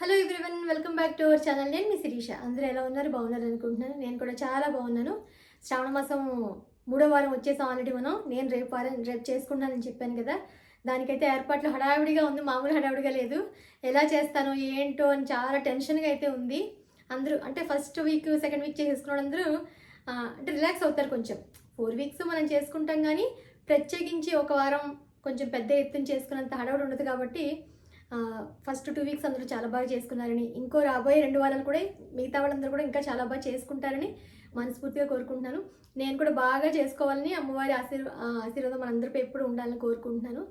Hello everyone welcome back to our channel నేను మీ శిరీష. అందరూ ఎలా ఉన్నారు? బాగున్నారు అనుకుంటున్నాను. నేను కూడా చాలా బాగున్నాను. శ్రావణ మాసం మూడో వారం వచ్చేసాం ఆల్రెడీ మనం. నేను రేపు వారం రేపు చేసుకుంటానని చెప్పాను కదా. దానికైతే ఏర్పాట్లు హడావిడిగా ఉంది. మామూలు హడావిడిగా లేదు. ఎలా చేస్తాను? ఏంటో అని చాలా టెన్షన్గా అయితే ఉంది. అందరూ అంటే ఫస్ట్ వీక్ సెకండ్ వీక్ చేసుకున్న అందరూ అంటే రిలాక్స్ అవుతారు కొంచెం. ఫోర్ వీక్స్ మనం చేసుకుంటాం కానీ ప్రత్యేకించి ఒక వారం కొంచెం పెద్ద ఎత్తున చేసుకున్నంత హడావుడి ఉండదు కాబట్టి ఫస్ట్ టూ వీక్స్ అందరూ చాలా బాగా చేసుకున్నారని ఇంకో రాబోయే రెండు వారాలు కూడా మిగతా వాళ్ళందరూ కూడా ఇంకా చాలా బాగా చేసుకుంటారని మనస్ఫూర్తిగా కోరుకుంటున్నాను. నేను కూడా బాగా చేసుకోవాలని అమ్మవారి ఆశీర్ ఆశీర్వాదం మనందరిపై ఎప్పుడు ఉండాలని కోరుకుంటున్నాను.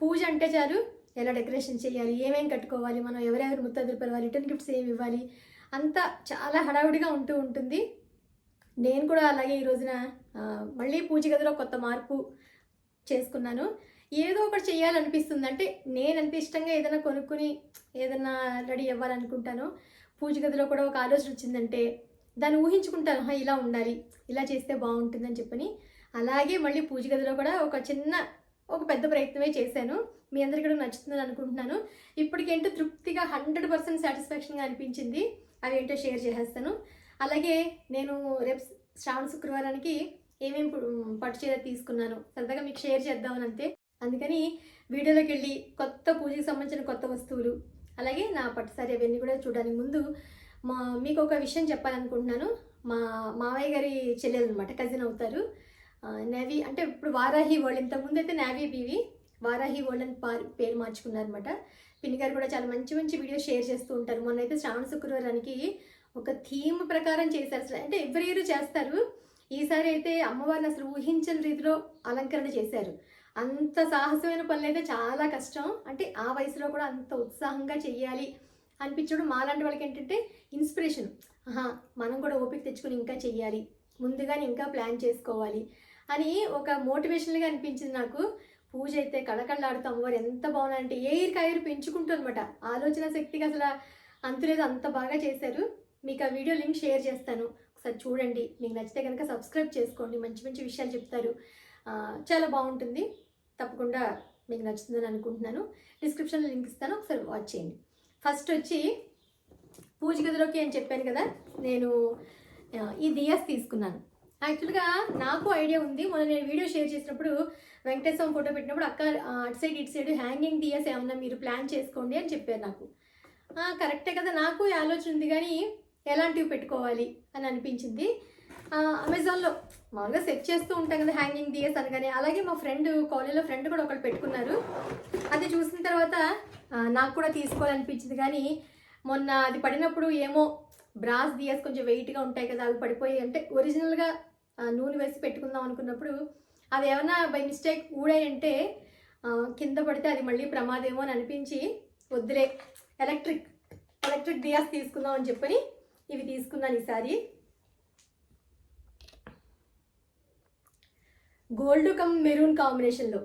పూజ అంటే చాలు ఎలా డెకరేషన్ చేయాలి ఏమేమి కట్టుకోవాలి మనం ఎవరెవరు ముత్తదులు పిలవాలి రిటర్న్ గిఫ్ట్స్ ఏమి ఇవ్వాలి అంతా చాలా హడావుడిగా ఉంటూ ఉంటుంది. నేను కూడా అలాగే ఈ రోజున మళ్ళీ పూజ గదిలో కొత్త మార్పు చేసుకున్నాను. ఏదో ఒకటి చేయాలనిపిస్తుంది. అంటే నేను ఎంత ఇష్టంగా ఏదైనా కొనుక్కుని ఏదైనా రెడీ అవ్వాలనుకుంటాను. పూజ గదిలో కూడా ఒక ఆలోచన వచ్చిందంటే దాన్ని ఊహించుకుంటాను. ఇలా ఉండాలి. ఇలా చేస్తే బాగుంటుందని చెప్పని. అలాగే మళ్ళీ పూజ గదిలో కూడా ఒక చిన్న ఒక పెద్ద ప్రయత్నమే చేశాను. మీ అందరికీ కూడా నచ్చుతుందని అనుకుంటున్నాను. ఇప్పటికేంటో తృప్తిగా హండ్రెడ్ పర్సెంట్ సాటిస్ఫాక్షన్గా అనిపించింది. అవి ఏంటో షేర్ చేసేస్తాను. అలాగే నేను రేపు శ్రావణ శుక్రవారానికి ఏమేమి పట్టు చీర తీసుకున్నాను. సరదాగా మీకు షేర్ చేద్దామని అంతే. అందుకని వీడియోలోకి వెళ్ళి కొత్త పూజకి సంబంధించిన కొత్త వస్తువులు అలాగే నా పట్టుసారి అవన్నీ కూడా చూడడానికి ముందు మా మీకు ఒక విషయం చెప్పాలనుకుంటున్నాను. మా మావయ్య గారి చెల్లెలు అనమాట కజిన్ అవుతారు నేవీ అంటే ఇప్పుడు వారాహి వరల్డ్ ఇంతకుముందు అయితే నేవీ బీవి వారాహి వరల్డ్ అని పా- పేరు మార్చుకున్నారనమాట. పిన్ని గారు కూడా చాలా మంచి మంచి వీడియోస్ షేర్ చేస్తూ ఉంటారు. మొన్న అయితే శ్రావణ శుక్రవారానికి ఒక థీమ్ ప్రకారం చేశారు. అసలు అంటే ఎవ్రీ ఇయర్ చేస్తారు. ఈసారి అయితే అమ్మవారిని అసలు ఊహించని రీతిలో అలంకరణ చేశారు. అంత సాహసమైన పనులు అయితే చాలా కష్టం. అంటే ఆ వయసులో కూడా అంత ఉత్సాహంగా చెయ్యాలి అనిపించడం మాలాంటి వాళ్ళకి ఏంటంటే ఇన్స్పిరేషన్ ఆహా మనం కూడా ఓపిక తెచ్చుకొని ఇంకా చెయ్యాలి. ముందుగానే ఇంకా ప్లాన్ చేసుకోవాలి అని ఒక మోటివేషన్గా అనిపించింది నాకు. పూజ అయితే కళకళలాడుతూ అమ్మవారు ఎంత బాగున్నారంటే ఎయిర్ కాయరు పెంచుకుంటూ అనమాట ఆలోచన శక్తికి అసలు అంతులేదు అంత బాగా చేశారు. మీకు ఆ వీడియో లింక్ షేర్ చేస్తాను. ఒకసారి చూడండి. మీకు నచ్చితే కనుక సబ్స్క్రైబ్ చేసుకోండి. మంచి మంచి విషయాలు చెప్తారు. చాలా బాగుంటుంది. తప్పకుండా మీకు నచ్చుతుందని అనుకుంటున్నాను. డిస్క్రిప్షన్లో లింక్ ఇస్తాను ఒకసారి వాచ్ చేయండి. ఫస్ట్ వచ్చి పూజ గదిలోకి అని చెప్పాను కదా నేను ఈ దియాస్ తీసుకున్నాను. యాక్చువల్గా నాకు ఐడియా ఉంది. మొన్న నేను వీడియో షేర్ చేసినప్పుడు వెంకటేశ్వరం ఫోటో పెట్టినప్పుడు అక్క అటు సైడ్ ఇటు సైడ్ హ్యాంగింగ్ దియాస్ ఏమన్నా మీరు ప్లాన్ చేసుకోండి అని చెప్పారు నాకు. కరెక్టే కదా నాకు ఆలోచన ఉంది కానీ ఎలాంటివి పెట్టుకోవాలి అని అనిపించింది. అమెజాన్లో మామూలుగా సెట్ చేస్తూ ఉంటాం కదా హ్యాంగింగ్ దియస్ అనగానే అలాగే మా ఫ్రెండ్ కాలేజ్లో ఫ్రెండ్ కూడా ఒకళ్ళు పెట్టుకున్నారు. అది చూసిన తర్వాత నాకు కూడా తీసుకోవాలనిపించింది కానీ మొన్న అది పడినప్పుడు ఏమో బ్రాస్ దియస్ కొంచెం వెయిట్గా ఉంటాయి కదా అవి పడిపోయి అంటే ఒరిజినల్గా నూనె వేసి పెట్టుకుందాం అనుకున్నప్పుడు అది ఏమైనా బై మిస్టేక్ ఊడాయంటే కింద పడితే అది మళ్ళీ ప్రమాదేమో అని అనిపించి వద్దులే ఎలక్ట్రిక్ ఎలక్ట్రిక్ దియాస్ తీసుకుందాం అని చెప్పని ఇవి తీసుకున్నాను ఈసారి. గోల్డ్ కమ్ మెరూన్ కాంబినేషన్లో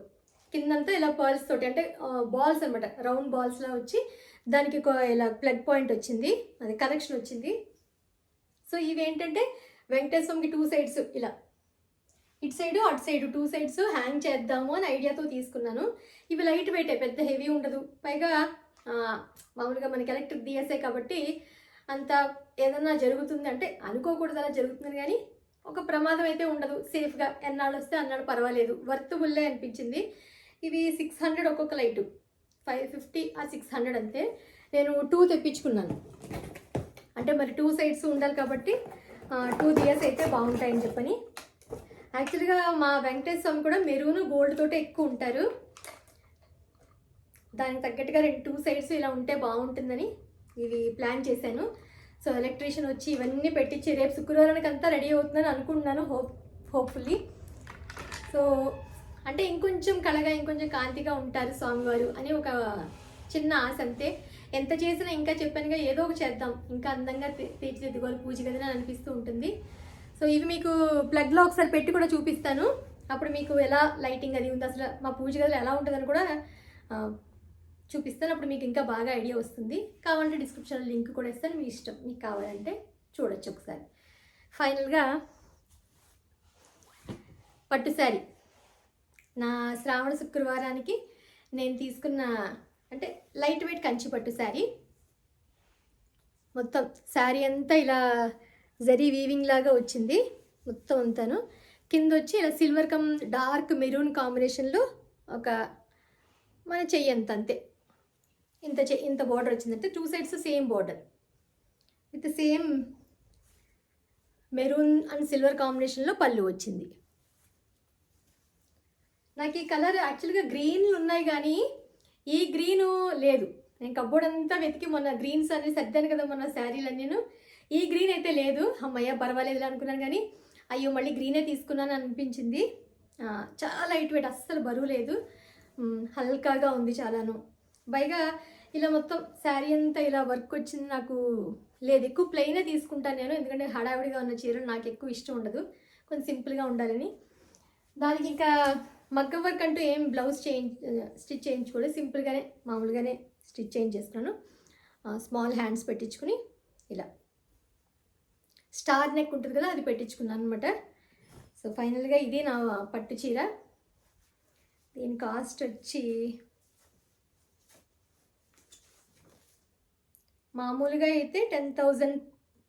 కిందంతా ఇలా పర్ల్స్ తోటి అంటే బాల్స్ అనమాట రౌండ్ బాల్స్లా వచ్చి దానికి ఒక ఇలా ప్లగ్ పాయింట్ వచ్చింది. అది కనెక్షన్ వచ్చింది. సో ఇవేంటంటే వెంకటేశ్వరంకి టూ సైడ్స్ ఇలా. ఇటు సైడ్ అటు సైడ్ టూ సైడ్స్ హ్యాంగ్ చేద్దాము అని ఐడియాతో తీసుకున్నాను. ఇవి లైట్ వెయిటే పెద్ద హెవీ ఉండదు. పైగా మామూలుగా మనకి ఎలక్ట్రిక్ డిఎస్ఏ కాబట్టి అంత ఏదన్నా జరుగుతుంది అంటే అనుకోకూడదు అలా జరుగుతుంది కానీ ఒక ప్రమాదం అయితే ఉండదు. సేఫ్గా ఎన్నాళ్ళు వస్తే అన్నాడు పర్వాలేదు. వర్త్బుల్లే అనిపించింది. ఇవి సిక్స్ హండ్రెడ్ ఒక్కొక్క లైటు ఫైవ్ ఫిఫ్టీ ఆ సిక్స్ హండ్రెడ్ అంతే. నేను టూ తెప్పించుకున్నాను. అంటే మరి టూ సైడ్స్ ఉండాలి కాబట్టి టూ దియర్స్ అయితే బాగుంటాయని చెప్పని. యాక్చువల్గా మా వెంకటేశ్వర స్వామి కూడా మెరూన్ గోల్డ్ తోటే ఎక్కువ ఉంటారు. దానికి తగ్గట్టుగా రెండు టూ సైడ్స్ ఇలా ఉంటే బాగుంటుందని ఇవి ప్లాన్ చేశాను. సో ఎలక్ట్రీషియన్ వచ్చి ఇవన్నీ పెట్టించి రేపు శుక్రవారానికి అంతా రెడీ అవుతుందని అనుకుంటున్నాను హోప్ హోప్ఫుల్లీ. సో అంటే ఇంకొంచెం కళగా ఇంకొంచెం కాంతిగా ఉంటారు స్వామివారు అని ఒక చిన్న ఆశ అంతే. ఎంత చేసినా ఇంకా చెప్పానుగా ఏదో ఒక చేద్దాం. ఇంకా అందంగా తీర్చిదిద్దుకోవాలి పూజ గదిని అని అనిపిస్తూ ఉంటుంది. సో ఇవి మీకు ప్లగ్లో ఒకసారి పెట్టి కూడా చూపిస్తాను. అప్పుడు మీకు ఎలా లైటింగ్ అది ఉంది అసలు మా పూజ గదిలో ఎలా ఉంటుందని కూడా చూపిస్తాను అప్పుడు మీకు ఇంకా బాగా ఐడియా వస్తుంది. కావాలంటే డిస్క్రిప్షన్లో లింక్ కూడా ఇస్తాను. మీ ఇష్టం మీకు కావాలంటే చూడొచ్చు ఒకసారి. ఫైనల్గా పట్టు శారీ. నా శ్రావణ శుక్రవారానికి నేను తీసుకున్న అంటే లైట్ వెయిట్ కంచి పట్టు శారీ. మొత్తం శారీ అంతా ఇలా జరీ వీవింగ్ లాగా వచ్చింది. మొత్తం అంతాను. కింద వచ్చి ఇలా సిల్వర్ కమ్ డార్క్ మెరూన్ కాంబినేషన్లో ఒక మన చెయ్యి అంత అంతే. ఇంత చే ఇంత బార్డర్ వచ్చిందంటే two sides same border with same maroon and silver కాంబినేషన్లో పళ్ళు వచ్చింది. నాకు ఈ కలర్ యాక్చువల్గా గ్రీన్లు ఉన్నాయి కానీ ఈ గ్రీను లేదు. నేను కబ్బోర్డ్ అంతా వెతికి మొన్న గ్రీన్స్ అన్ని సర్దాను కదా మొన్న శారీలు నేను ఈ గ్రీన్ అయితే లేదు. అమ్మయ్య పర్వాలేదు అనుకున్నాను కానీ అయ్యో మళ్ళీ గ్రీనే తీసుకున్నాను అనిపించింది. చాలా లైట్ వెయిట్ అస్సలు బరువు లేదు. హల్కాగా ఉంది చాలాను. పైగా ఇలా మొత్తం శారీ అంతా ఇలా వర్క్ వచ్చింది నాకు. లేదు ఎక్కువ ప్లెయినే తీసుకుంటాను నేను ఎందుకంటే హడావిడిగా ఉన్న చీరలు నాకు ఎక్కువ ఇష్టం ఉండదు. కొంచెం సింపుల్గా ఉండాలని. దానికి ఇంకా మగ్గ వర్క్ అంటూ ఏం బ్లౌజ్ చేయించ స్టిచ్ చేయించుకోలేదు. సింపుల్గానే మామూలుగానే స్టిచ్ చేయించేసుకున్నాను. స్మాల్ హ్యాండ్స్ పెట్టించుకుని ఇలా. స్టార్ నెక్ ఉంటుంది కదా అది పెట్టించుకున్నాను అనమాట సో ఫైనల్గా ఇది నా పట్టు చీర. దీని కాస్ట్ వచ్చి మామూలుగా అయితే టెన్ థౌజండ్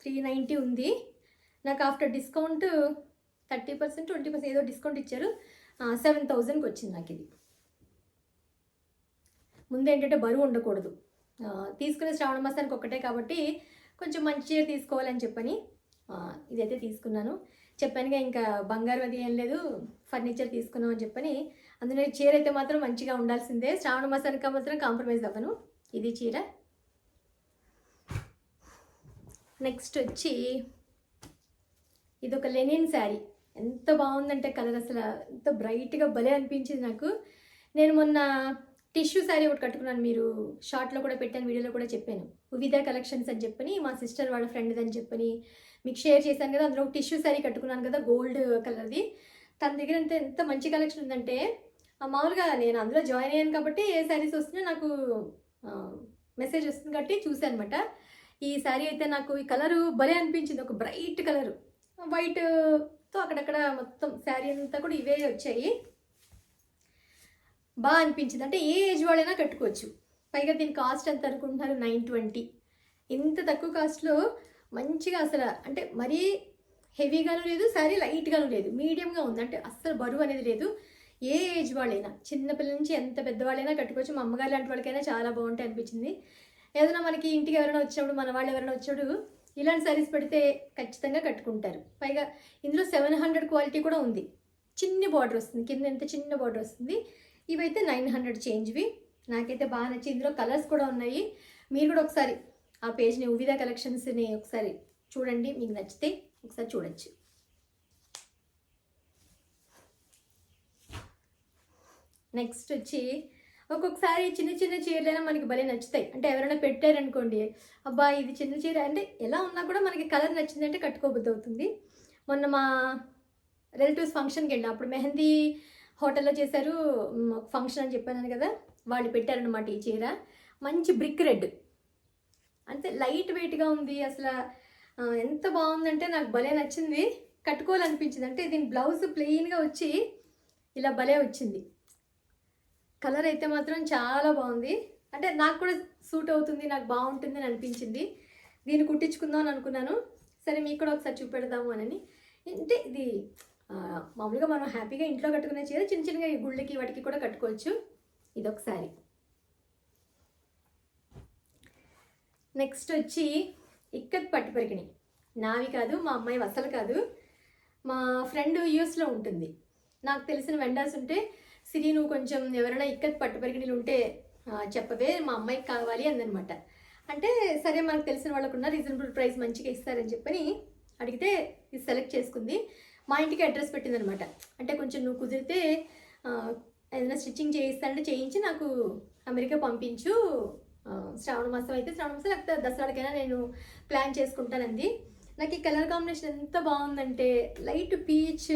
త్రీ నైంటీ ఉంది. నాకు after discount thirty percent twenty percent ఏదో డిస్కౌంట్ ఇచ్చారు. సెవెన్ థౌజండ్కి వచ్చింది నాకు ఇది. ముందు ఏంటంటే బరువు ఉండకూడదు. తీసుకునే శ్రావణ మాసానికి ఒకటే కాబట్టి కొంచెం మంచి చీర తీసుకోవాలని చెప్పని ఇదైతే తీసుకున్నాను. చెప్పానుగా ఇంకా బంగారం అది ఏం లేదు ఫర్నిచర్ తీసుకున్నాం అని చెప్పని అందులో చీర అయితే మాత్రం మంచిగా ఉండాల్సిందే. శ్రావణ మాసానికి మాత్రం కాంప్రమైజ్ అవ్వను. ఇది చీర. నెక్స్ట్ వచ్చి ఇది ఒక లెనిన్ శారీ. ఎంత బాగుందంటే కలర్ అసలు ఎంత బ్రైట్గా భలే అనిపించింది నాకు. నేను మొన్న టిష్యూ శారీ ఒకటి కట్టుకున్నాను మీరు షార్ట్లో కూడా పెట్టాను వీడియోలో కూడా చెప్పాను. వివిధ కలెక్షన్స్ అని చెప్పని మా సిస్టర్ వాళ్ళ ఫ్రెండ్ అని చెప్పని మీకు షేర్ చేశాను కదా అందులో ఒక టిష్యూ శారీ కట్టుకున్నాను కదా గోల్డ్ కలర్ది. తన దగ్గర అంతా ఎంత మంచి కలెక్షన్ ఉందంటే ఆ మామూలుగా నేను అందులో జాయిన్ అయ్యాను కాబట్టి ఏ శారీస్ వస్తున్నా నాకు మెసేజ్ వస్తుంది కాబట్టి చూసాను అనమాట ఈ శారీ అయితే నాకు ఈ కలరు భలే అనిపించింది. ఒక బ్రైట్ కలరు. వైట్తో అక్కడక్కడ మొత్తం శారీ అంతా కూడా ఇవే వచ్చాయి. బాగా అనిపించింది. అంటే ఏ ఏజ్ వాళ్ళైనా కట్టుకోవచ్చు. పైగా దీని కాస్ట్ ఎంత అనుకుంటున్నారు? Nine twenty. ఇంత తక్కువ కాస్ట్లో మంచిగా అసలు అంటే మరీ హెవీగాను లేదు శారీ లైట్గాను లేదు. మీడియంగా ఉంది. అంటే అస్సలు బరువు అనేది లేదు. ఏ ఏజ్ వాళ్ళైనా చిన్నపిల్లల నుంచి ఎంత పెద్దవాళ్ళైనా కట్టుకోవచ్చు. మా అమ్మగారు లాంటి వాళ్ళకైనా చాలా బాగుంటాయి అనిపించింది. ఏదైనా మనకి ఇంటికి ఎవరైనా వచ్చినప్పుడు మన వాళ్ళు ఎవరైనా వచ్చినప్పుడు ఇలాంటి శారీస్ పెడితే ఖచ్చితంగా కట్టుకుంటారు. పైగా ఇందులో సెవెన్ హండ్రెడ్ క్వాలిటీ కూడా ఉంది. చిన్న బార్డర్ వస్తుంది. కింద ఎంత చిన్న బార్డర్ వస్తుంది? ఇవైతే నైన్ హండ్రెడ్ చేంజ్వి. నాకైతే బాగా నచ్చి ఇందులో కలర్స్ కూడా ఉన్నాయి. మీరు కూడా ఒకసారి ఆ పేజ్ని ఉవిదా కలెక్షన్స్ని ఒకసారి చూడండి. మీకు నచ్చితే ఒకసారి చూడొచ్చు. నెక్స్ట్ వచ్చి ఒక్కొక్కసారి చిన్న చిన్న చీరలైనా మనకి భలే నచ్చుతాయి. అంటే ఎవరైనా పెట్టారనుకోండి అబ్బా ఇది చిన్న చీర. అంటే ఎలా ఉన్నా కూడా మనకి కలర్ నచ్చిందంటే కట్టుకోబుద్ధి అవుతుంది. మొన్న మా రిలేటివ్స్ ఫంక్షన్కి వెళ్ళిన అప్పుడు మెహందీ హోటల్లో చేశారు ఫంక్షన్ అని చెప్పాను కదా వాళ్ళు పెట్టారనమాట ఈ చీర. మంచి బ్రిక్ రెడ్. అంటే లైట్ వెయిట్గా ఉంది అసలు. ఎంత బాగుందంటే నాకు భలే నచ్చింది. కట్టుకోవాలనిపించింది. అంటే దీని బ్లౌజ్ ప్లెయిన్గా వచ్చి ఇలా భలే వచ్చింది. కలర్ అయితే మాత్రం చాలా బాగుంది. అంటే నాకు కూడా సూట్ అవుతుంది నాకు బాగుంటుంది అని అనిపించింది. దీన్ని కుట్టించుకుందాం అని అనుకున్నాను. సరే మీకు కూడా ఒకసారి చూపెడదాము అని అంటే ఇది మామూలుగా మనం హ్యాపీగా ఇంట్లో కట్టుకునే చీర చిన్న చిన్నగా ఈ గుళ్ళకి వాటికి కూడా కట్టుకోవచ్చు. ఇది ఒకసారి నెక్స్ట్ వచ్చి ఇక్కత్ పట్టు పరికిణి. నావి కాదు మా అమ్మాయి అసలు కాదు. మా ఫ్రెండ్ యూఎస్లో ఉంటుంది. నాకు తెలిసిన వెండర్స్ ఉంటే సిరి నువ్వు కొంచెం ఎవరైనా ఇక్కత్ పట్టు పరికిణీలు ఉంటే చెప్పవే మా అమ్మాయికి కావాలి అందనమాట అంటే సరే మనకు తెలిసిన వాళ్ళకున్న రీజనబుల్ ప్రైస్ మంచిగా ఇస్తారని చెప్పని అడిగితే ఇది సెలెక్ట్ చేసుకుంది. మా ఇంటికి అడ్రస్ పెట్టిందనమాట అంటే కొంచెం నువ్వు కుదిరితే ఏదైనా స్టిచ్చింగ్ చేయిస్తానంటే చేయించి నాకు అమెరికా పంపించు. శ్రావణ మాసం అయితే శ్రావణ మాసం లేకపోతే దసరాకైనా నేను ప్లాన్ చేసుకుంటానంది. నాకు ఈ కలర్ కాంబినేషన్ ఎంత బాగుందంటే లైట్ పీచ్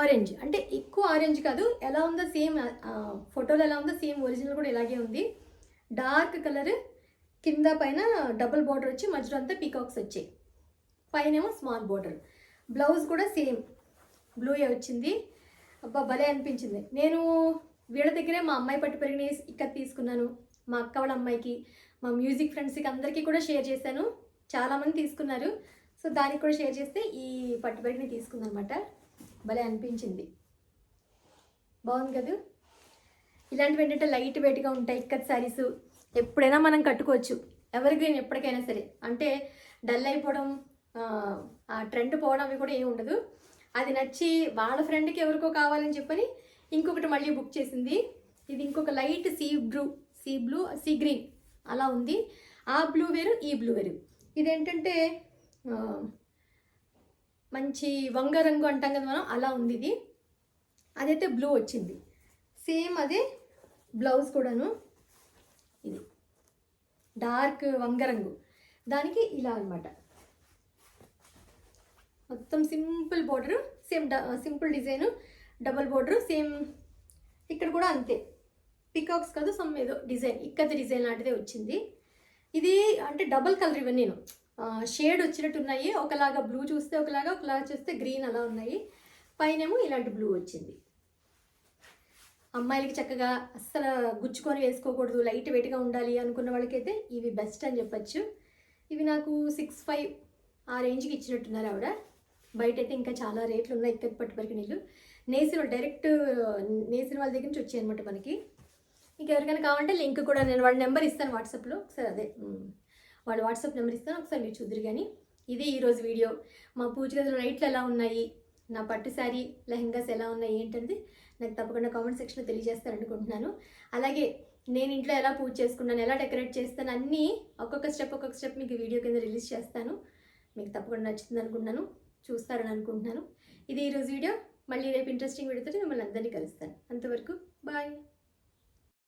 ఆరెంజ్. అంటే ఎక్కువ ఆరెంజ్ కాదు ఎలా ఉందో సేమ్ ఫోటోలో ఎలా ఉందో సేమ్ ఒరిజినల్ కూడా ఇలాగే ఉంది. డార్క్ కలర్ కింద పైన డబుల్ బార్డర్ వచ్చి మధ్యలో అంతా పీకాక్స్ వచ్చాయి. పైన ఏమో స్మాల్ బార్డర్. బ్లౌజ్ కూడా సేమ్. బ్లూయే వచ్చింది. అబ్బా భలే అనిపించింది. నేను వీళ్ళ దగ్గరే మా అమ్మాయి పట్టు పెరిగిన ఇక్కడ తీసుకున్నాను. మా అక్క వాళ్ళ అమ్మాయికి మా మ్యూజిక్ ఫ్రెండ్స్కి అందరికీ కూడా షేర్ చేశాను. చాలామంది తీసుకున్నారు. సో దానికి కూడా షేర్ చేస్తే ఈ పట్టుబడిని తీసుకుందనమాట. భలే అనిపించింది. బాగుంది కదా? ఇలాంటివి ఏంటంటే లైట్ వెయిట్గా ఉంటాయి ఇక్కత్ శారీస్ ఎప్పుడైనా మనం కట్టుకోవచ్చు. ఎవరిగ్రీన్ ఎప్పటికైనా సరే. అంటే డల్ అయిపోవడం ఆ, ట్రెండ్ పోవడం అవి కూడా ఏమి ఉండదు. అది నచ్చి వాళ్ళ ఫ్రెండ్కి ఎవరికో కావాలని చెప్పని ఇంకొకటి మళ్ళీ బుక్ చేసింది. ఇది ఇంకొక light sea blue sea blue sea green. అలా ఉంది. ఆ బ్లూ వేరు ఈ బ్లూ వేరు. ఇదేంటంటే మంచి వంగ రంగు అంటాం కదా మనం అలా ఉంది ఇది. అదైతే బ్లూ వచ్చింది. సేమ్ అదే బ్లౌజ్ కూడాను ఇది. డార్క్ వంగ రంగు. దానికి ఇలా అన్నమాట. మొత్తం simple border same simple design double border same ఇక్కడ కూడా అంతే. పికాక్స్ కాదు సమ్ ఏదో డిజైన్ ఇక్కది డిజైన్ లాంటిదే వచ్చింది. ఇది అంటే డబల్ కలర్ ఇవన్నీ నేను. షేడ్ వచ్చినట్టు ఉన్నాయి ఒకలాగా బ్లూ చూస్తే ఒకలాగా ఒకలాగా చూస్తే గ్రీన్ అలా ఉన్నాయి. పైనేమో ఇలాంటి బ్లూ వచ్చింది. అమ్మాయిలకి చక్కగా అస్సలు గుచ్చుకొని వేసుకోకూడదు లైట్ వెయిట్గా ఉండాలి అనుకున్న వాళ్ళకైతే ఇవి బెస్ట్ అని చెప్పచ్చు. ఇవి నాకు సిక్స్ ఫైవ్ ఆ రేంజ్కి ఇచ్చినట్టున్నారు ఆవిడ. బయట అయితే ఇంకా చాలా రేట్లు ఉన్నాయి ఇక్కడ పట్టుబరికి నీళ్ళు నేసిన డైరెక్ట్ నేసిన వాళ్ళ దగ్గర నుంచి వచ్చాయి అనమాట మనకి. ఇంకెవరికైనా కావాలంటే లింక్ కూడా నేను వాళ్ళ నెంబర్ ఇస్తాను వాట్సాప్లో. ఒకసారి అదే వాళ్ళు వాట్సాప్ నెంబర్ ఇస్తాను ఒకసారి మీరు చూద్దరు కానీ ఇదే ఈరోజు వీడియో. మా పూజ గదిలో లైట్లు ఎలా ఉన్నాయి? నా పట్టు శారీ లెహంగాస్ ఎలా ఉన్నాయి? ఏంటంటే నాకు తప్పకుండా కామెంట్ సెక్షన్లో తెలియజేస్తారనుకుంటున్నాను అలాగే నేను ఇంట్లో ఎలా పూజ చేసుకున్నాను ఎలా డెకరేట్ చేస్తాను అన్నీ ఒక్కొక్క స్టెప్ ఒక్కొక్క స్టెప్ మీకు వీడియో కింద రిలీజ్ చేస్తాను. మీకు తప్పకుండా నచ్చుతుంది అనుకుంటున్నాను చూస్తారని అనుకుంటున్నాను. ఇది ఈరోజు వీడియో. మళ్ళీ రేపు ఇంట్రెస్టింగ్ వీడియోతో మిమ్మల్ని అందరినీ కలుస్తాను. అంతవరకు బాయ్.